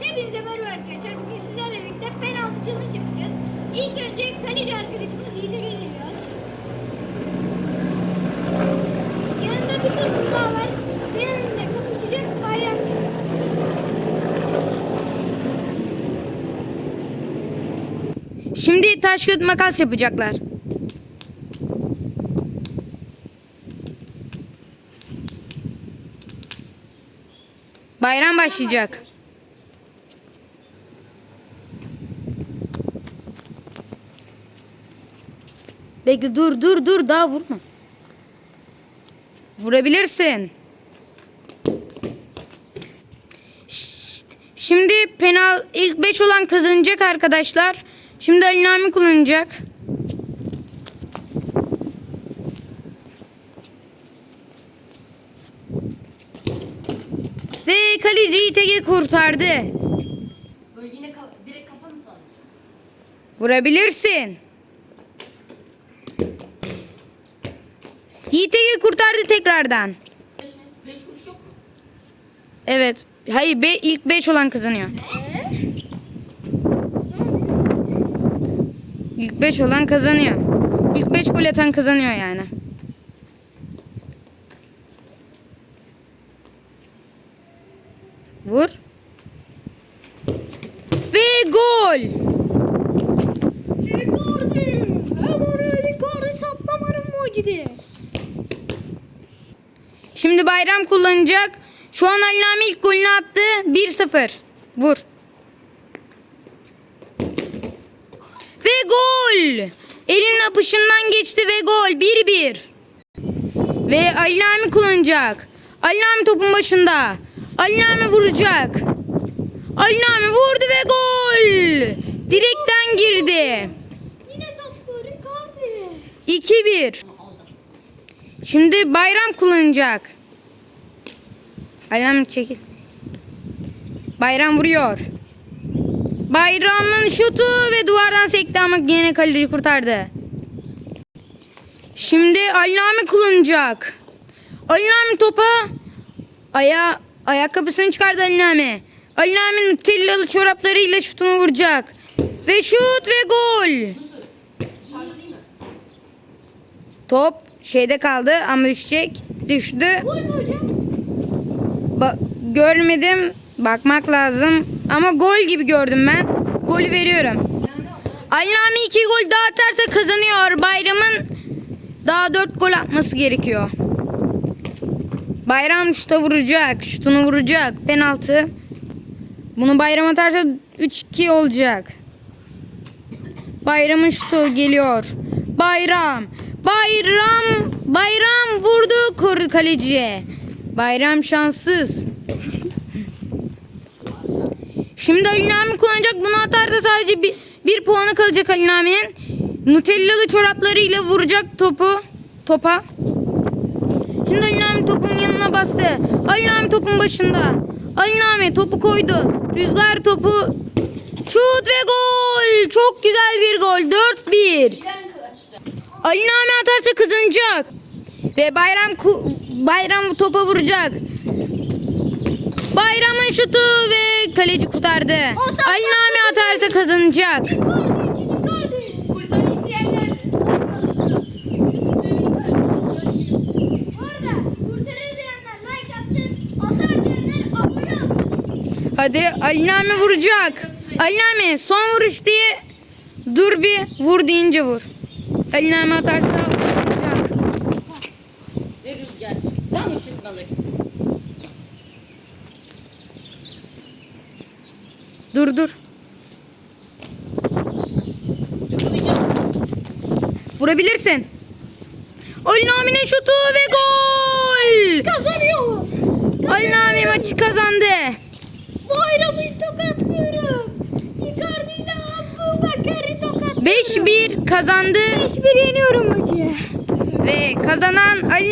Hepinize merhaba arkadaşlar. Bugün sizlerle birlikte penaltı challenge yapacağız. İlk önce kaleci arkadaşımız Yiğit'e geliyor. Yanında bir kolum daha var. Yanında kapışacak Bayram gibi. Şimdi taş kağıt makas yapacaklar. Bayram başlayacak. Bekle dur dur dur daha vurma. Vurabilirsin. Şimdi penal ilk 5 olan kazanacak arkadaşlar. Şimdi Ali Nami kullanacak. Ve kaleci İTG kurtardı. Böyle yine ka- direkt kafa mı sallıyor? Vurabilirsin. YTG kurtardı tekrardan. Beş? Beş vuruş yok mu? Evet. Hayır be, ilk 5 olan kazanıyor. İlk 5 olan kazanıyor. İlk 5 gol atan kazanıyor yani. Vur. Ve gol. Icardi! Emanuel Icardi saplamanın mucidi. Şimdi Bayram kullanacak. Şu an Ali Nami ilk golünü attı. 1-0. Vur. Ve gol. Elin apışından geçti ve gol. 1-1. Ve Ali Nami kullanacak. Ali Nami topun başında. Ali Nami vuracak. Ali Nami vurdu ve gol. Direkten girdi. Yine saçları Icardi. 2-1. Şimdi Bayram kullanacak. Bayram çekil. Bayram vuruyor. Bayram'ın şutu ve duvardan sekti ama yine kaleci kurtardı. Şimdi Ali Nami kullanacak. Ali Nami topa aya ayakkabısını çıkardı Ali Nami. Ali Nami Nutellalı çoraplarıyla şutunu vuracak. Ve şut ve gol. Top şeyde kaldı ama düşecek. Düştü. Ba- görmedim. Bakmak lazım. Ama gol gibi gördüm ben. Golü veriyorum. Ali Nami iki gol daha atarsa kazanıyor. Bayram'ın daha dört gol atması gerekiyor. Bayram şuta vuracak. Şutunu vuracak. Penaltı. Bunu Bayram atarsa 3-2 olacak. Bayram'ın şutu geliyor. Bayram. Bayram. Bayram vurdu kur kaleciye. Bayram şanssız. Şimdi Ali Nami kullanacak. Bunu atarsa sadece bir, bir puanı kalacak Ali Nami'nin. Nutellalı çoraplarıyla vuracak topu. Topa. Şimdi Ali Nami topun yanına bastı. Ali Nami topun başında. Ali Nami topu koydu. Rüzgar topu. Şut ve gol. Çok güzel bir gol. 4-1. Ali Nami atarsa kazanacak. Ve Bayram Bayram topa vuracak. Bayram'ın şutu ve kaleci kurtardı. Ali Nami atarsa kazanacak. Hadi Ali Nami vuracak. Ali Nami son vuruş diye dur bir vur deyince vur. Nami atarsa kazanacak. Ne rüzgar çıktı. Tam ışıtmalık. Dur dur. Vurabilirsin. Ali Nami'nin şutu ve gol. Kazanıyor. Ali Nami maçı kazandı. Bayramı 5-1 kazandı 5-1 yeniyorum maçı. ve kazanan Ali.